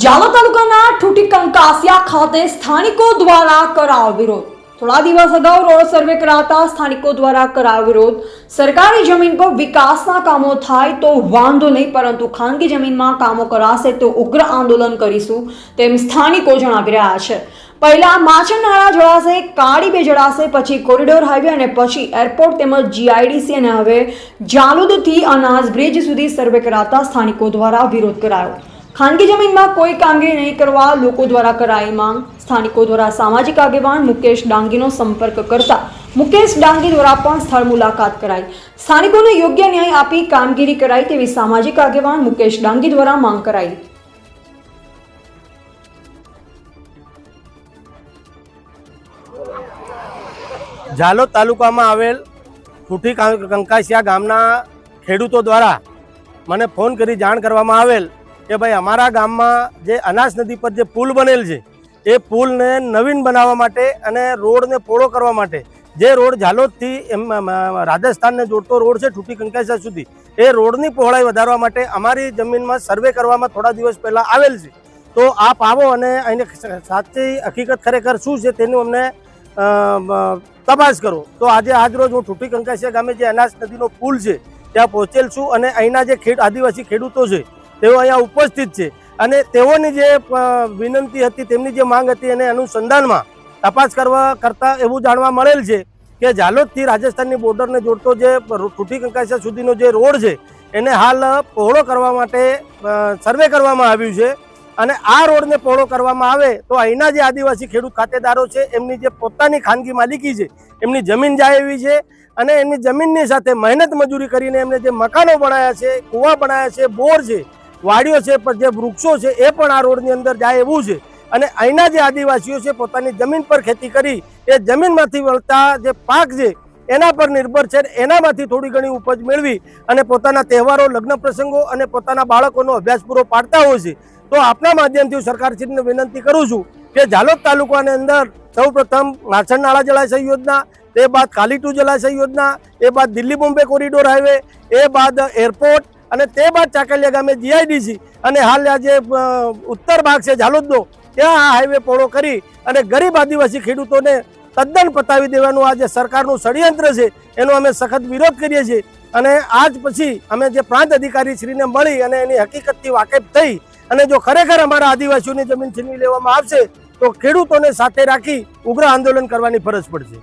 જાલો તાલુકાના ઠુટી કંકાસિયા ખાતે સ્થાનિકો દ્વારા કરાયો વિરોધ. થોડા દિવસ અગાઉ રોડ સર્વે કરાતા સ્થાનિકો દ્વારા કરાયો વિરોધ. સરકારી જમીન પર વિકાસના કામો થાય તો વાંધો નહીં, પરંતુ ખાનગી જમીનમાં કામો કરાશે તો ઉગ્ર આંદોલન કરીશું તેમ સ્થાનિકો જણાવી રહ્યા છે. પહેલા માછનાળા જળાશય કાળીબે જળાશય, પછી કોરિડોર હાઈવે અને પછી એરપોર્ટ તેમજ જીઆઈડીસી અને હવે જાલુદથી અનાજ બ્રિજ સુધી સર્વે કરાતા સ્થાનિકો દ્વારા વિરોધ કરાયો. ખાનગી જમીનમાં કોઈ કામગીરી નહીં કરવા લોકો દ્વારા કરાઈ માંગ. સ્થાનિકો દ્વારા સામાજિક આગેવાન મુકેશ ડાંગીનો સંપર્ક કરતા મુકેશ ડાંગી દ્વારા પણ સ્થળ મુલાકાત કરાઈ. સ્થાનિકોને યોગ્ય ન્યાય આપી કામગીરી કરાઈ તેવી સામાજિક આગેવાન મુકેશ ડાંગી દ્વારા માંગ કરાઈ. ઝાલોદ તાલુકામાં આવેલ કુઠી કંકાસિયા ગામના ખેડૂતો દ્વારા મને ફોન કરી જાણ કરવામાં આવેલ કે ભાઈ અમારા ગામમાં જે અનાસ નદી પર જે પુલ બનેલ છે, એ પુલને નવીન બનાવવા માટે અને રોડને પોળો કરવા માટે, જે રોડ ઝાલોદથી એમ રાજસ્થાનને જોડતો રોડ છે ઠૂટી કંકાસિયા સુધી, એ રોડની પહોળાઈ વધારવા માટે અમારી જમીનમાં સર્વે કરવામાં થોડા દિવસ પહેલાં આવેલ છે. તો આપ આવો અને એને સાચી હકીકત ખરેખર શું છે તેનું અમને તપાસ કરો. તો આજે આજરોજ હું છૂટી કંકાસિયા ગામે જે અનાસ નદીનો પુલ છે, ત્યાં પહોંચેલ છું અને અહીંના જે ખેડ આદિવાસી ખેડૂતો છે તેઓ અહીંયા ઉપસ્થિત છે. અને તેઓની જે વિનંતી હતી, તેમની જે માંગ હતી એને અનુસંધાનમાં તપાસ કરવા કરતાં એવું જાણવા મળેલ છે કે ઝાલોદથી રાજસ્થાનની બોર્ડરને જોડતો જે ટૂટી કંકાસા સુધીનો જે રોડ છે, એને હાલ પહોળો કરવા માટે સર્વે કરવામાં આવ્યું છે. અને આ રોડને પહોળો કરવામાં આવે તો અહીંના જે આદિવાસી ખેડૂત ખાતેદારો છે, એમની જે પોતાની ખાનગી માલિકી છે, એમની જમીન જાય એવી છે. અને એમની જમીનની સાથે મહેનત મજૂરી કરીને એમને જે મકાનો બનાવ્યા છે, કૂવા બનાવ્યા છે, બોર છે વાડીઓ છે, પણ જે વૃક્ષો છે, એ પણ આ રોડની અંદર જાય એવું છે. અને અહીંના જે આદિવાસીઓ છે, પોતાની જમીન પર ખેતી કરી, એ જમીનમાંથી વળતા જે પાક છે, એના પર નિર્ભર છે એનામાંથી થોડી ઘણી ઉપજ મેળવી અને પોતાના તહેવારો, લગ્ન પ્રસંગો અને પોતાના બાળકોનો અભ્યાસ પૂરો પાડતા હોય છે. તો આપના માધ્યમથી હું સરકારશ્રીને વિનંતી કરું છું કે ઝાલોદ તાલુકાની અંદર સૌ પ્રથમ માછણ નાળા જળાશય યોજના, તે બાદ કાલીટુ જળાશય યોજના, એ બાદ દિલ્હી બોમ્બે કોરિડોર હાઈવે, એ બાદ એરપોર્ટ અને તે બાદ ચાકલિયા ગામે જીઆઈડીસી અને હાલ આ જે ઉત્તર ભાગ છે ઝાલોદનો. ત્યાં આ હાઈવે પહોળો કરી અને ગરીબ આદિવાસી ખેડૂતોને તદ્દન પતાવી દેવાનું આ જે સરકારનું ષડયંત્ર છે. એનો અમે સખત વિરોધ કરીએ છીએ. અને આજ પછી અમે જે પ્રાંત અધિકારી શ્રીને મળી અને એની હકીકતથી વાકેફ થઈ અને જો ખરેખર અમારા આદિવાસીઓની જમીન છીનવી લેવામાં આવશે, તો ખેડૂતોને સાથે રાખી ઉગ્ર આંદોલન કરવાની ફરજ પડશે.